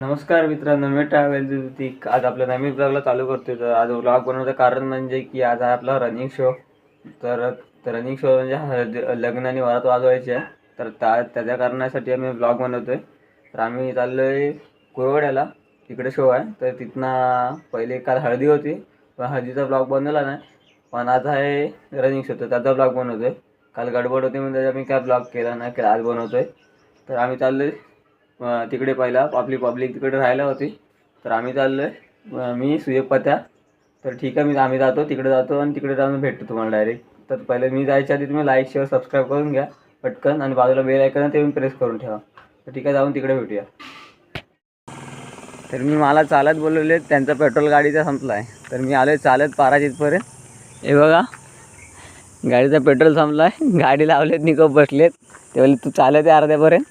नमस्कार मित्रांनो मी ट्रॅव्हल ऋतिक आज आपल्या नवीन ब्लॉगला चालू करतोय. तर आज ब्लॉग बनवण्याचं कारण म्हणजे की आज आहे आपला रनिंग शो तर रनिंग शो म्हणजे हळद लग्न आणि वरात वाजवायची. आहे तर त्या त्याच्या कारणासाठी आम्ही ब्लॉग बनवतोय. तर आम्ही चाललो आहे कुरवड्याला. तिकडे शो आहे. तर तिथनं पहिले काल हळदी होती. पण हळदीचा ब्लॉग बनवला नाही. पण आज आहे रनिंग शो तर त्याचा ब्लॉग बनवतोय. काल गडबड होती म्हणजे आम्ही काय ब्लॉग केला नाही आज आज बनवतोय. तर आम्ही चाललो आहे तिकडे पहिला आपली पब्लिक तिकडे राहायला होती. तर आम्ही चाललो आहे मी सुयपत्या तर ठीक आहे मी आम्ही जातो तिकडे जातो आणि तिकडे जाऊन भेटतो तुम्हाला डायरेक्ट तर पहिले मी जायच्या आधी तुम्ही लाईक शेअर सबस्क्राईब करून घ्या. पटकन आणि बाजूला बेल ऐकून ते पण प्रेस करून ठेवा. तर ठीक आहे जाऊन तिकडे भेटूया. तर मी मला चालत बोलवले त्यांचा पेट्रोल गाडीचा संपला आहे तर मी आलो आहे चालत पाराजीतपर्यंत हे बघा गाडीचा पेट्रोल संपला आहे गाडी लावलेत निकोप बसलेत. ते बोलले तू चालत आहे अर्ध्यापर्यंत.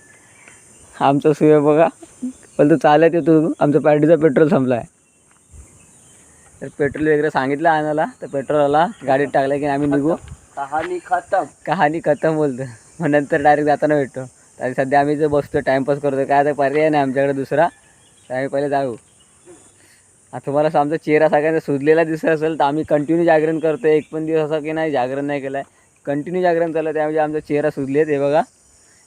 आमचं सुय बघा. पण तू चालत आहे तू आमचं पॅटीचा पेट्रोल संपला आहे तर पेट्रोल वगैरे सांगितलं आणायला. तर पेट्रोलला गाडीत टाकलं की आम्ही निघू. कहाणी खतम. कहाणी खतम बोलतो. मग नंतर डायरेक्ट जाताना भेटतो. तर सध्या आम्ही जर बसतो टाईमपास करतो काय आता पर्याय नाही आमच्याकडे दुसरा. तर आम्ही पहिले जाऊ. आता तुम्हाला असं आमचा चेहरा सगळ्यांचा सुजलेला दिसत असेल तर आम्ही कंटिन्यू जागरण करतो एक पण दिवस असा की नाही जागरण नाही केलं आहे कंटिन्यू जागरण चाललं त्यामध्ये आमचा चेहरा सुजलेत. हे बघा.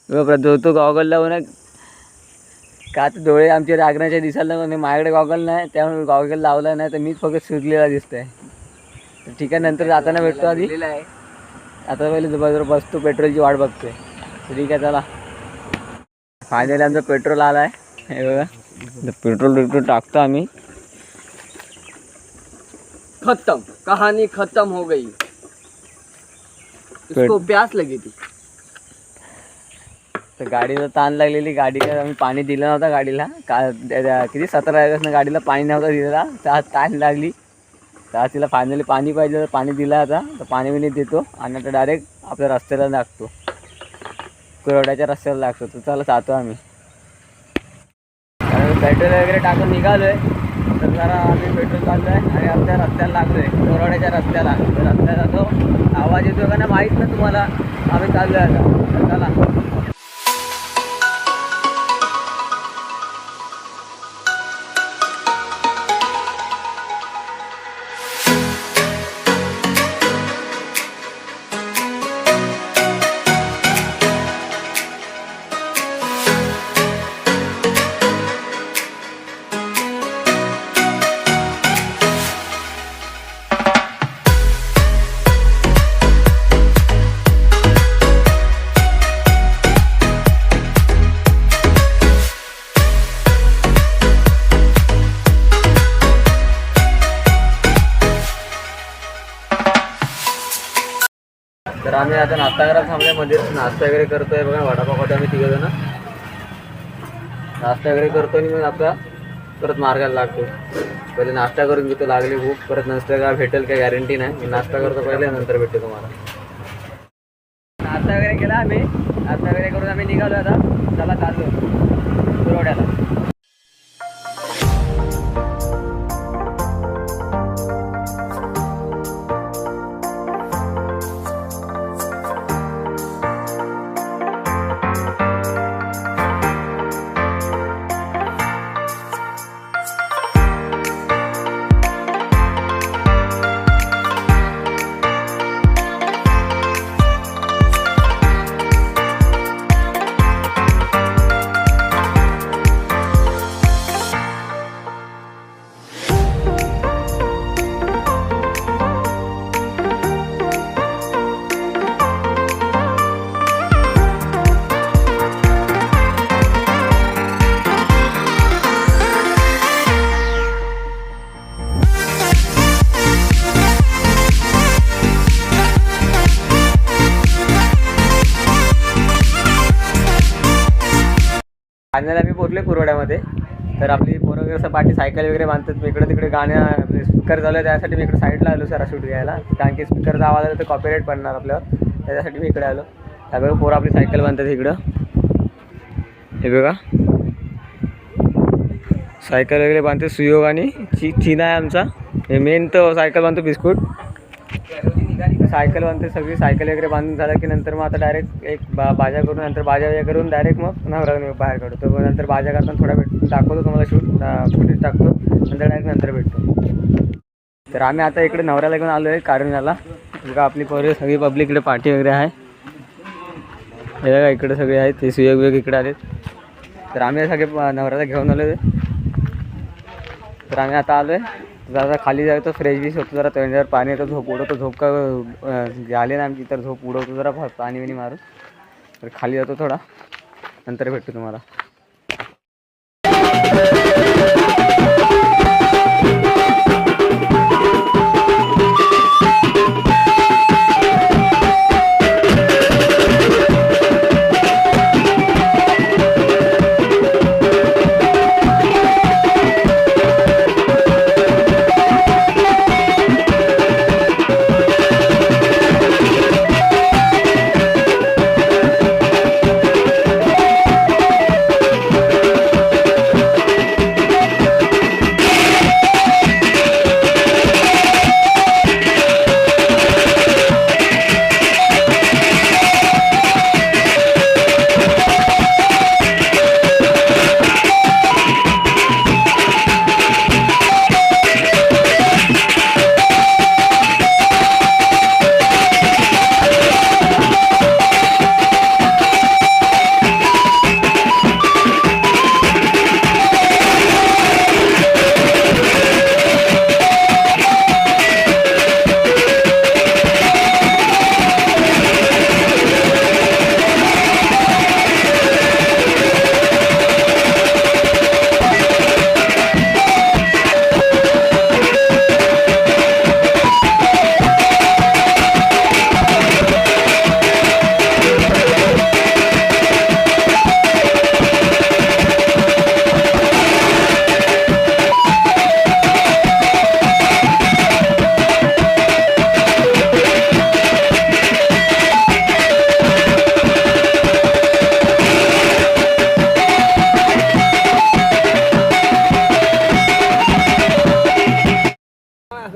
बघा जो तो गॉगल लावून का तर डोळे आमचे जागरणाचे दिसायला नाही माझ्याकडे गॉगल नाही त्यामुळे गॉगल लावला नाही तर मीच फक्त सुजलेला दिसतोय. तर ठीक आहे नंतर जाताना भेटतो आधी. आता पहिले बरोबर बसतो पेट्रोलची वाट बघतोय. ठीक आहे चला. फायनली आमचं पेट्रोल आला आहे हे बघा. पेट्रोल पेट्रोल टाकतो आम्ही. खत्म. कहानी खत्म हो गई. इसको प्यास लगी थी. तर गाडीला ताण लागलेली गाडी काय आम्ही पाणी दिलं नव्हतं गाडीला. का किती सतरा ऑगस्टनं गाडीला पाणी नव्हतं दिलेला. तर आज ताण लागली. तर आज तिला फायनली पाणी पाहिजे तर पाणी दिलं आता. तर पाणी बिणी देतो आणि आता डायरेक्ट आपल्या रस्त्याला लागतो. कुरवड्याच्या रस्त्याला लागतो. तर चला जातो आम्ही. पेट्रोल वगैरे टाकून निघालोय. तर जरा आम्ही पेट्रोल चाललोय आणि आपल्या रस्त्याला लागलोय. कोरवाड्याच्या रस्त्याला. तर रस्त्याला जातो आवाज येतो का नाही माहीत ना तुम्हाला. आम्ही चाललोय आता. चला. तर आम्ही आता नाश्ता करायला थांबल्यामध्ये नाश्ता वगैरे करतोय. बघा वडापाव आम्ही तिघ जण. नाश्ता वगैरे करतो आणि मग आपला परत मार्गाला लागतो पहिले नाश्ता करून घेतो लागली भूक. परत नसते का भेटेल काही गॅरंटी नाही. मी नाश्ता करतो पहिले नंतर भेटतो तुम्हाला. नाश्ता वगैरे केला आम्ही. नाश्ता वगैरे करून आम्ही निघालो आता. चला चाललो. पुरवड्याला फायनल आम्ही पोहोचले कुरवड्यामध्ये. तर आपली पोरं वगैरे असं पाठी सायकल वगैरे बांधतात मी इकडे तिकडे गाण्या स्पीकर झालं त्यासाठी मी इकडे साईडला आलो सर शूट घ्यायला. कारण की स्पीकरचा आवाज आला तर कॉपीराईट पडणार आपल्यावर. त्याच्यासाठी मी इकडे आलो. त्या बघा पोरं आपली सायकल बांधतात इकडं. हे बघा. सायकल वगैरे बांधते सुयोग आणि ची चिना आहे आमचा. हे मेन तर सायकल बांधतो बिस्कुट. सायकल बांधते सगळी सायकल वगैरे बांधून झालं की नंतर मग आता डायरेक्ट एक बा बाजा करून नंतर बाजा वगैरे करून डायरेक्ट मग नवरा बाहेर काढतो. मग नंतर बाजा करताना थोडा भेट दाखवतो तुम्हाला शूट फुटेज टाकतो नंतर डायरेक्ट नंतर भेटतो. तर आम्ही आता इकडे नवऱ्याला घेऊन आलो आहे कारंजाला बघा आपली पोरे सगळी पब्लिक इकडे पार्टी वगैरे आहे. हे बघा इकडे सगळे आहेत ते सुयोग वेग इकडे आलेत. तर आम्ही सगळे प- नवऱ्याला घेऊन आलो तर आम्ही आता आलो आहे जरा खाली जातो फ्रेश बीस होतो जरा त्यांच्यावर पाणी येतं झोप उडवतो झोप का अं, आले ना आमची तर झोप उडवतो जरा पाणी बिणी मारून. तर खाली जातो थोडा नंतर भेटतो तुम्हाला.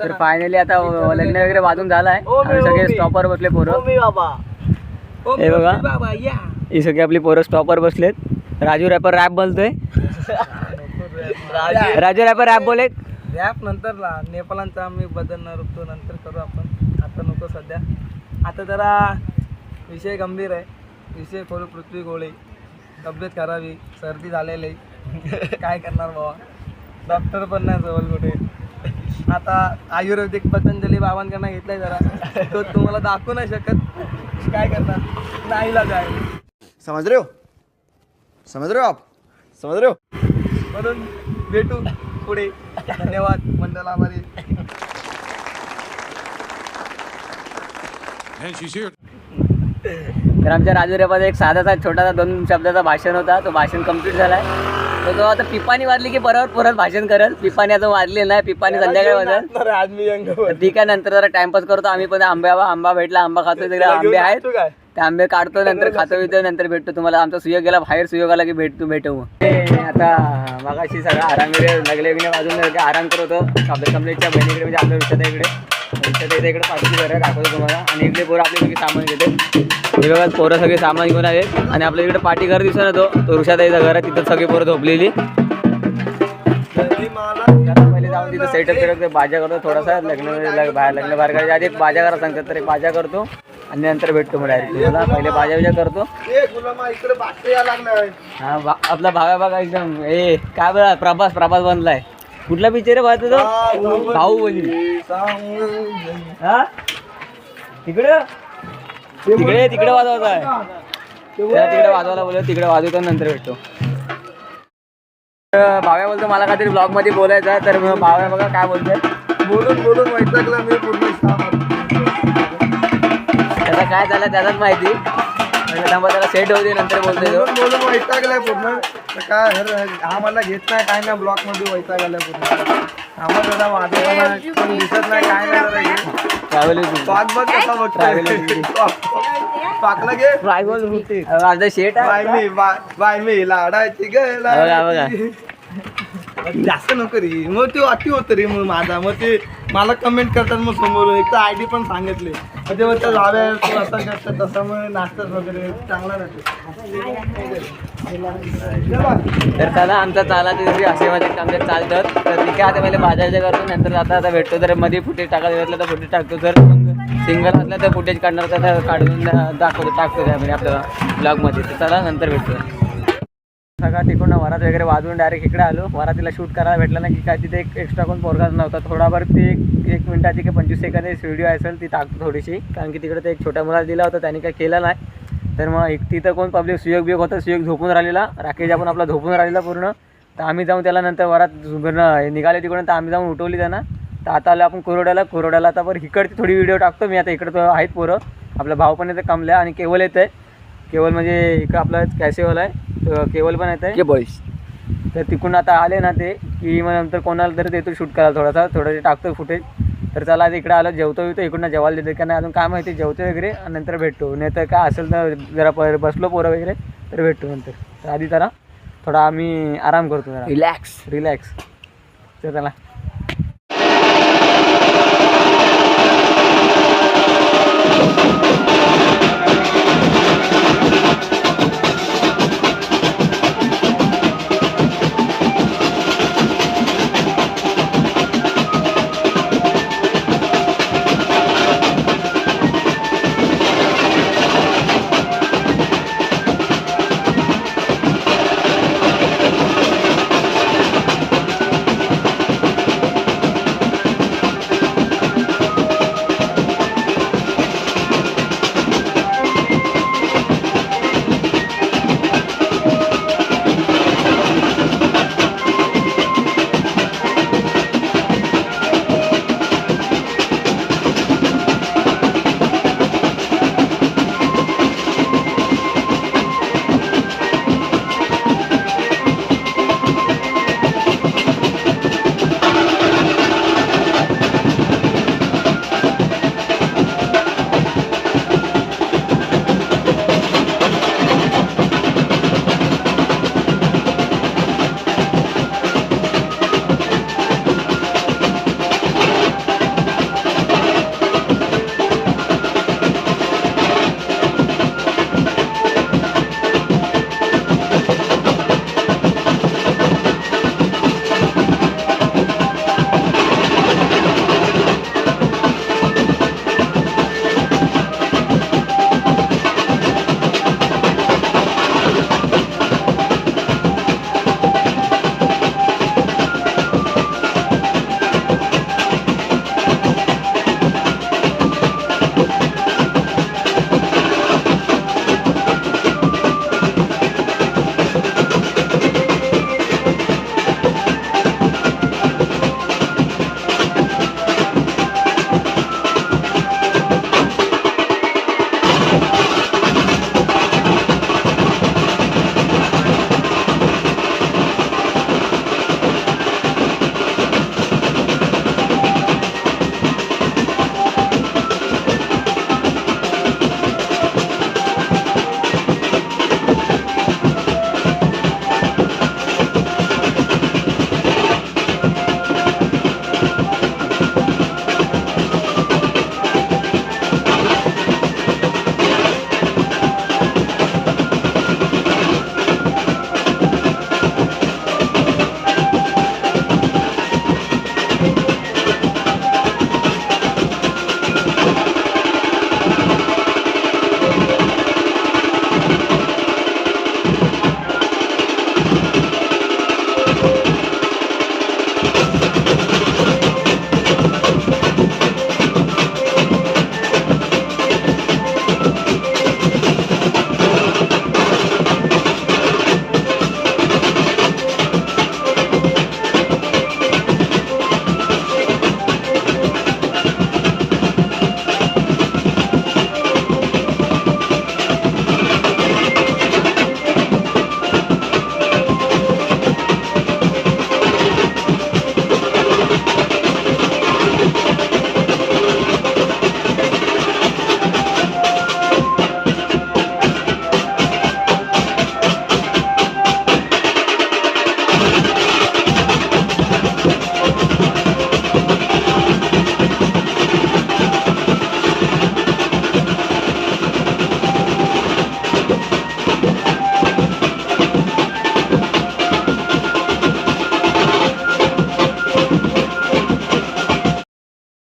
तर फायनली आता लग्न वगैरे वाजून झालं आहे सगळे स्टॉपवर बसले पोरं. हे बघा. ही सगळी आपली पोरं स्टॉपवर बसलेत. राजू रॅपर रॅप बोलतोय. राजू. रॅपर रॅप बोले रॅप नंतर ला नेपाळांचा आम्ही बदलणार होतो नंतर करू आपण. आता नको सध्या. आता जरा विषय गंभीर आहे. विषय खोल पृथ्वी गोळे. तब्येत खराब आहे. सर्दी झालेली काय करणार बाबा? डॉक्टर पण नाही जवळ कुठे. आता आयुर्वेदिक पतंजली बाबांकडनं घेतलाय जरा. तो तुम्हाला दाखवू नाही शकत. काय करणार? नाही जाय समझ रहे हो? समझ रहे हो आप? समझ रहे हो? म्हणून भेटू पुढे. धन्यवाद मंडळ आभारी. तर आमच्या राजू रॅपाचा एक साधाचा छोटासा दोन शब्दाचा भाषण होता. तो भाषण कंप्लीट झालाय. तर तो आता पिपाणी वाजली की परत परत भाषण करेल. पिपाणी आता वाजली नाही पिपाणी संध्याकाळी वाजल. तर ठीक आहे नंतर जरा टाइमपास करतो. आम्ही पण आंब्या आंबा भेटला आंबा खातो तिकडे आंबे आहेत. तू आंबे काढतो नंतर खातो पितो नंतर भेटतो तुम्हाला. आमचा सुयोग गेला बाहेर सुयोग आला की भेटतो भेटू आता मगाशी सगळं आराम वगैरे लगले वाजून आराम करत कमलेच्या बहिणीकडे म्हणजे आपल्या विषयात इकडे विषयात इकडे पाचवी घर दाखवतो तुम्हाला. आणि इकडे पोरं आपली सगळी सामान घेते हे बघा पोरं सगळे सामान घेऊन आले आणि आपल्या इकडे पाठी घर दिसत येतो तो. ऋषाताईचा घर आहे तिथं सगळी पोरं झोपलेली. पहिले जाऊन तिथं सेटअप करत बाजा करतो थोडासा लग्न बाहेर लग्न बाहेर करायच्या आधी एक बाजा करा सांगतात तर एक बाजा करतो. आणि नंतर भेटतो मग डायरेक्ट तुम्हाला. पहिले बाजा बिजा करतो. हा आपला भाव्या बघा एकदम. ए काय बघा प्रभास प्रभास बनलाय. कुठला पिक्चर आहे पाहतो तो? भाऊ बोली हा? तिकडे? तिकडे तिकडे वाजवत आहे त्याला तिकडे वाजवायला बोलतो तिकडे वाजवतो नंतर भेटतो. भाव्या बोलतो मला काहीतरी ब्लॉगमध्ये बोलायचं तर भाव्या बघा काय बोलतोय. बोलून बोलून वैतागला मी पूर्ण सामान. त्याला काय झालं त्यालाच माहिती. त्याला सेट होते नंतर बोलतोय बोलून वैतागलाय पूर्ण. तर काय हर हा मला घेत नाही काय नाही ब्लॉकमध्ये वैतागलाय पूर्ण. आम्हाला पण दिसत नाही काय नाही जरा हे. ट्रॅव्हल पाक बघ कसा बघतोय? पाकला घे. माझा शेट बाय मी बाय बाय मी लाडायची ग बघा, बघा. जास्त नको रे. मग ते अति होतं रे मग माझा. मग ते मला कमेंट करतात मग समोर एक तर आय डी पण सांगितले. म्हणजे बोलतात लाव्या तू असं करतात तसामुळे नाचतात वगैरे चांगला राहतो. तर चला आमचा चाला तिथे असे मध्ये आमच्या चालतात तर. ठीक आहे आता पहिले बाजारच्या करतो नंतर आता आता भेटतो. तर मध्ये फुटेज टाकायचं भेटलं तर फुटेज टाकतो. तर सिंगल असलं तर फुटेज काढणार तर काढून दाखवतो टाकतो त्यामध्ये आपल्याला ब्लॉगमध्ये तर चला नंतर भेटतो सगळा तिकडून वरात वगैरे वाजवून डायरेक्ट इकडे आलो. वरातीला शूट करायला भेटला नाही की काय तिथे एक एक्स्ट्रा कोण पोरगाच नव्हता. थोडाफार ते एक एक मिनिटाची की पंचवीस सेकंदाची व्हिडिओ असेल ती टाकतो थोडीशी. कारण की तिकडे ते एक छोट्या मुलाला दिला होता त्याने काय केलं नाही. तर मग एक तिथं कोण पब्लिक सुयोग बियोग होता सुयोग झोपून राहिलेला. राकेश आपण आपला झोपून राहिलेला पूर्ण. तर आम्ही जाऊन त्याला नंतर वरात निघाले तिकडून तर आम्ही जाऊन उठवली त्यांना. तर आता आलो आपण कोरोड्याला. कोरोड्याला आता बरं इकडची थोडी व्हिडिओ टाकतो. मी आता इकडं तर आहेत पोरं. आपला भाऊ पण येतं कमल्या आणि केवल येतं आहे केवल म्हणजे इकडं आपला कॅसेवल आहे तर पण येत आहे केबल्स तर तिकडून आता आले ना ते की मग नंतर कोणाला तरी देतो शूट करायला थोडासा थोडं टाकतो फुटेज तर चला आता इकडे आलं जेवतो येतो इकडून जेवायला देतो कारण अजून काय माहिती जेवतो वगैरे आणि नंतर भेटतो. नाही तर काय असेल तर जरा प बसलो पोरं वगैरे तर भेटतो नंतर. तर आधी जरा थोडा आम्ही आराम करतो जरा. रिलॅक्स रिलॅक्स तर चला. you.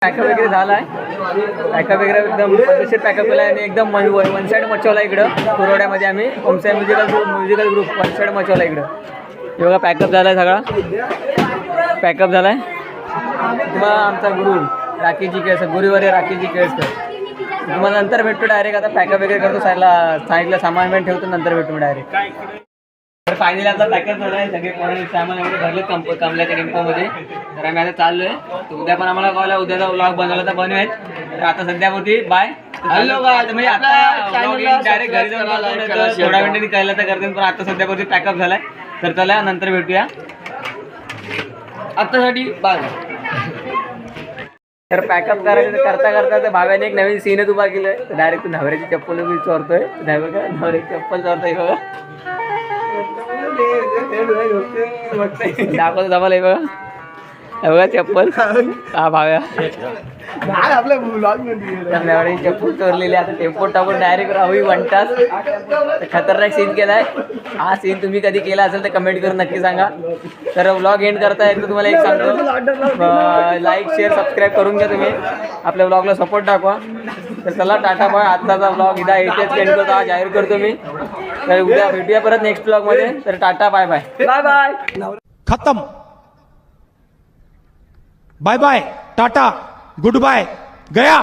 पॅकअप वगैरे झाला आहे पॅकअप वगैरे एकदम पद्धतशीर पॅकअप केला आहे आणि एकदम मन वन साईड मचवला इकडं. कुरोड्यामध्ये आम्ही Omsai musical group musical group one side मचवला इकडं. एवढा पॅकअप झाला आहे सगळा. पॅकअप झाला आहे तुम्हाला आमचा गुरु राखीजी केस गुरुवारी राखीजी केस तुम्हाला नंतर भेटतो डायरेक्ट आता पॅकअप वगैरे करतो साईडला साईडला सामान ठेवतो नंतर भेटतो डायरेक्ट तर फायनली आता पॅकअप झालं आहे. सगळे कोणी सामान वगैरे भरले कंप कमल्याच्या टेम्पोमध्ये तर आम्ही आता चाललोय. तर उद्या पण आम्हाला कॉल आहे. उद्याचा व्लॉग बनवला तर बनवेल. तर आता सध्यापुरती बाय guys, म्हणजे आता डायरेक्ट घरी जाऊन थोड्या. मिनिटांनी कळलं तर करते पण आता सध्यापुरती पॅकअप झालाय. तर चला नंतर भेटूया. आतासाठी बाय तर पॅकअप करायचं करता करता तर भाव्याने एक नवीन सीनच उभा तर डायरेक्ट नवऱ्याची चप्पल चोरतोय. नवऱ्याची चप्पल चोरतोय बघा. दाखवतो हे बघा. बघा चप्पल. हा भाव्या. आपल्या चप्पल चोरलेली आता टेम्पो टाकून डायरेक्ट राहू तर खतरनाक सीन केलाय. हा सीन तुम्ही कधी केला असेल तर कमेंट करून नक्की सांगा. तर व्लॉग एंड करता येईल तर तुम्हाला एक सांगतो. लाईक शेअर सबस्क्राईब करून घ्या तुम्ही. आपल्या व्लॉगला सपोर्ट दाखवा. तर चला टाटा बाय. आत्ताचा व्लॉग इथं इथेच एंड करतो. जाहीर करतो मी. तर उद्या भेटूया परत नेक्स्ट व्लॉगमध्ये तर tata bye bye bye bye खत्म. Bye bye tata. Good bye गया.